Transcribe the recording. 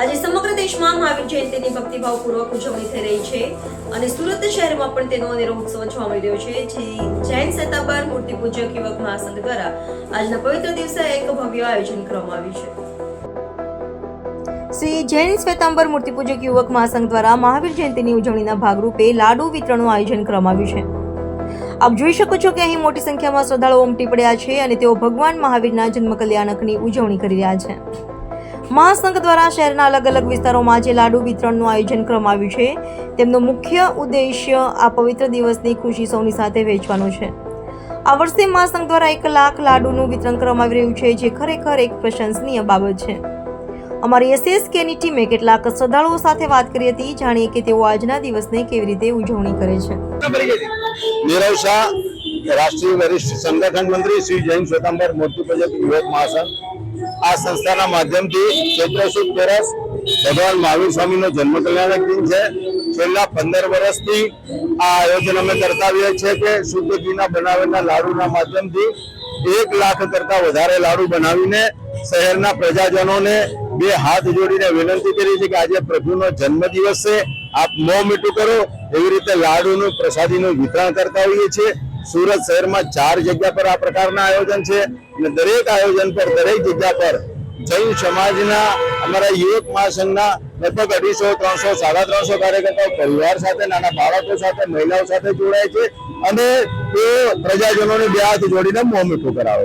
આજે સમગ્ર દેશમાં મહાવીર જયંતિની ભક્તિભાવપૂર્વક ઉજવણી થઈ રહી છે અને સુરત શહેરમાં પણ તેનો અનેરો ઉત્સવ જોવા મળી રહ્યો છે. જે જૈન શતાબર મૂર્તિ પૂજક યુવક મહાસંઘ દ્વારા આજના પવિત્ર દિવસે એક ભવ્ય આયોજન કરવામાં આવ્યું છે. શ્રી જૈન શ્વેતાંબર મૂર્તિપૂજક યુવક મહાસંઘ દ્વારા મહાવીર જયંતિની ઉજવણીના ભાગરૂપે લાડુ વિતરણનું આયોજન કરવામાં આવ્યું છે. આપ જોઈ શકો છો કે અહીં મોટી સંખ્યામાં શ્રદ્ધાળુઓ ઉમટી પડ્યા છે અને તેઓ ભગવાન મહાવીરના જન્મ કલ્યાણકની ઉજવણી કરી રહ્યા છે. મહાસંઘ દ્વારા શહેરના અલગ અલગ વિસ્તારોમાં જે લાડુ વિતરણનું આયોજન કરવામાં આવ્યું છે. તેમનો મુખ્ય ઉદ્દેશ્ય આ પવિત્ર દિવસની ખુશી સૌની સાથે વહેંચવાનો છે. આ વર્ષે મહાસંઘ દ્વારા એક લાખ લાડુનું વિતરણ કરવામાં આવી રહ્યું છે, જે ખરેખર એક પ્રશંસનીય બાબત છે. અમારી એસએસકેની ટીમે કેટલાક શ્રદ્ધાળુઓ સાથે વાત કરી હતી, જાણીએ કે તેઓ આજના દિવસને કેવી રીતે ઉજવણી કરે છે. નીરવ શાહ, રાષ્ટ્રીય વરિષ્ઠ સંગઠન મંત્રી શ્રી જૈન શ્વેતાંબર મોટી પૂજક યુવક મહાસંઘ આ સંસ્થાના માધ્યમથી ચૈત્ર સુદ તેરસ ભગવાન મહાવીર સ્વામીનો જન્મ કલ્યાણક દિન છે. છેલ્લા પંદર વર્ષથી આ આયોજન અમે કરતા આવીએ છીએ કે શુદ્ધ બનાવેલા લાડુના માધ્યમથી એક લાખ કરતા વધારે લાડુ બનાવીને શહેરના પ્રજાજનોને બે હાથ જોડીને વિનંતી કરી છે કે આજે પ્રભુનો જન્મદિવસ છે. આપ મોં મીઠું કરો. એવી રીતે લાડુનું, પ્રસાદીનું વિતરણ કરતા હોઈએ છીએ. સુરત શહેરમાં ચાર જગ્યા પર આ પ્રકારના આયોજન છે અને દરેક આયોજન પર, દરેક જગ્યા પર જૈન સમાજના, અમારા યુવક મહાસંઘના લગભગ અઢીસો, ત્રણસો, સાડા ત્રણસો કાર્યકર્તાઓ પરિવાર સાથે, નાના બાળકો સાથે, મહિલાઓ સાથે જોડાય છે અને તે પ્રજાજનોને બે હાથ જોડીને મોં મીઠું કરાવે